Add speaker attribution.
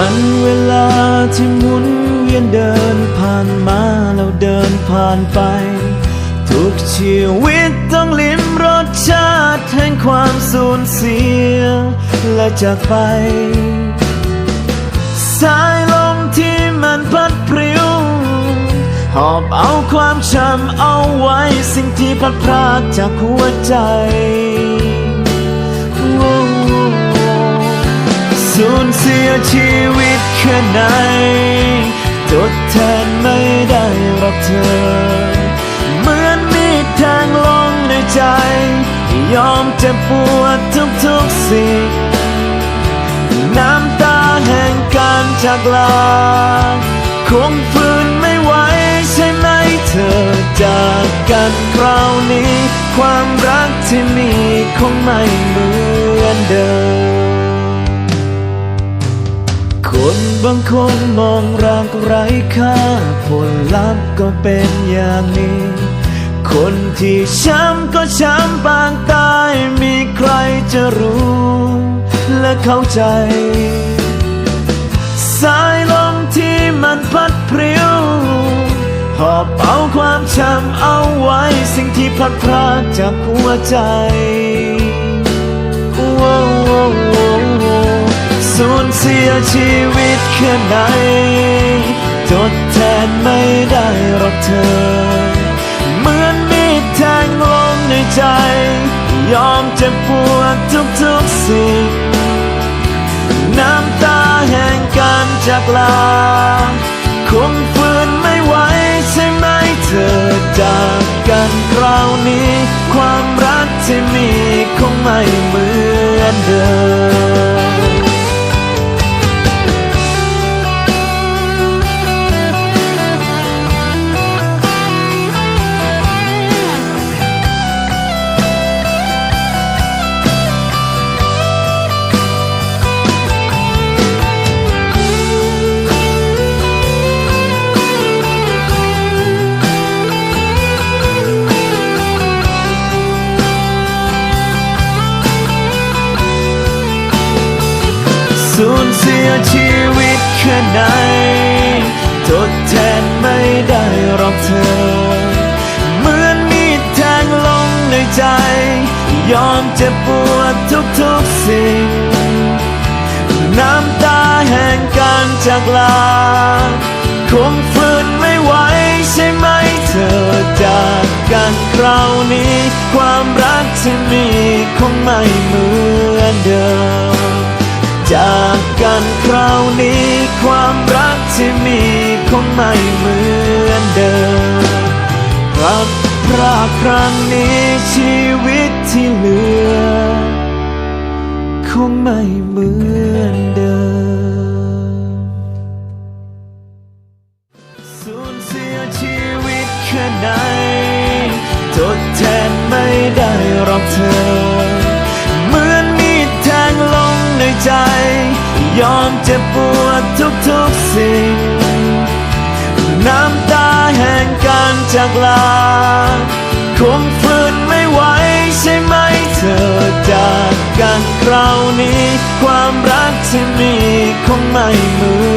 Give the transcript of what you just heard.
Speaker 1: วันเวลาที่หมุนเวียนเดินผ่านมาแล้วเดินผ่านไป ทุกชีวิตต้องลิ้มรสชาติแห่งความสูญเสีย และจากไป สายลมที่มันพัดพริ้ว หอบเอาความช้ำเอาไว้สิ่งที่พลัดพรากจากหัวใจ เสียชีวิตแค่ไหนทดแทนไม่ได้รับเธอ เหมือนมีดแทงลงในใจ ยอมเจ็บปวดทุกๆสิ่งน้ำตาแห่งการจากลา คงฝืนไม่ไหวใช่ไหมเธอจากกันคราวนี้ ความรักที่มีคงไม่เหมือนเดิม บางคนมองรักไร้ค่า ผลลัพธ์ก็เป็นอย่างนี้ คนที่ช้ำก็ช้ำปางตายมีใครจะรู้และเข้าใจ สายลมที่มันพัดพริ้ว หอบเอาความช้ำเอาไว้ สิ่งที่พัดพรากจากหัวใจว้ เสียชีวิตแค่ไหน ทดแทนไม่ได้หรอกเธอ เหมือนมีดแทงลงในใจ ยอมเจ็บปวดทุกๆสิ่ง น้ำตาแห่งการจากลา คงฝืนไม่ไหวใช่ไหมเธอจากกันคราวนี้ ความรักที่มีคงไม่ สูญเสียชีวิตแค่ไหนทดแทนไม่ได้หรอกเธอ เหมือนมีดแทงลงในใจ ยอมเจ็บปวดทุกๆสิ่ง น้ำตาแห่งการจากลา คงฝืนไม่ไหวใช่ไหมเธอจากกันคราวนี้ ความรักที่มีคงไม่เหมือน จากกันคราวนี้ความรักที่มีคงไม่เหมือนเดิมรักพรากครั้งนี้ชีวิตที่เหลือ คงไม่เหมือนเดิมสูญเสียชีวิตแค่ไหนทดแทนไม่ได้หรอกเธอ เหมือนมีดแทงลงในใจ ยอมเจ็บปวดทุกๆสิ่ง น้ำตาแห่งการจากลา คงฝืนไม่ไหวใช่ไหมเธอจากกันคราวนี้ ความรักที่มีคงไม่เหมือน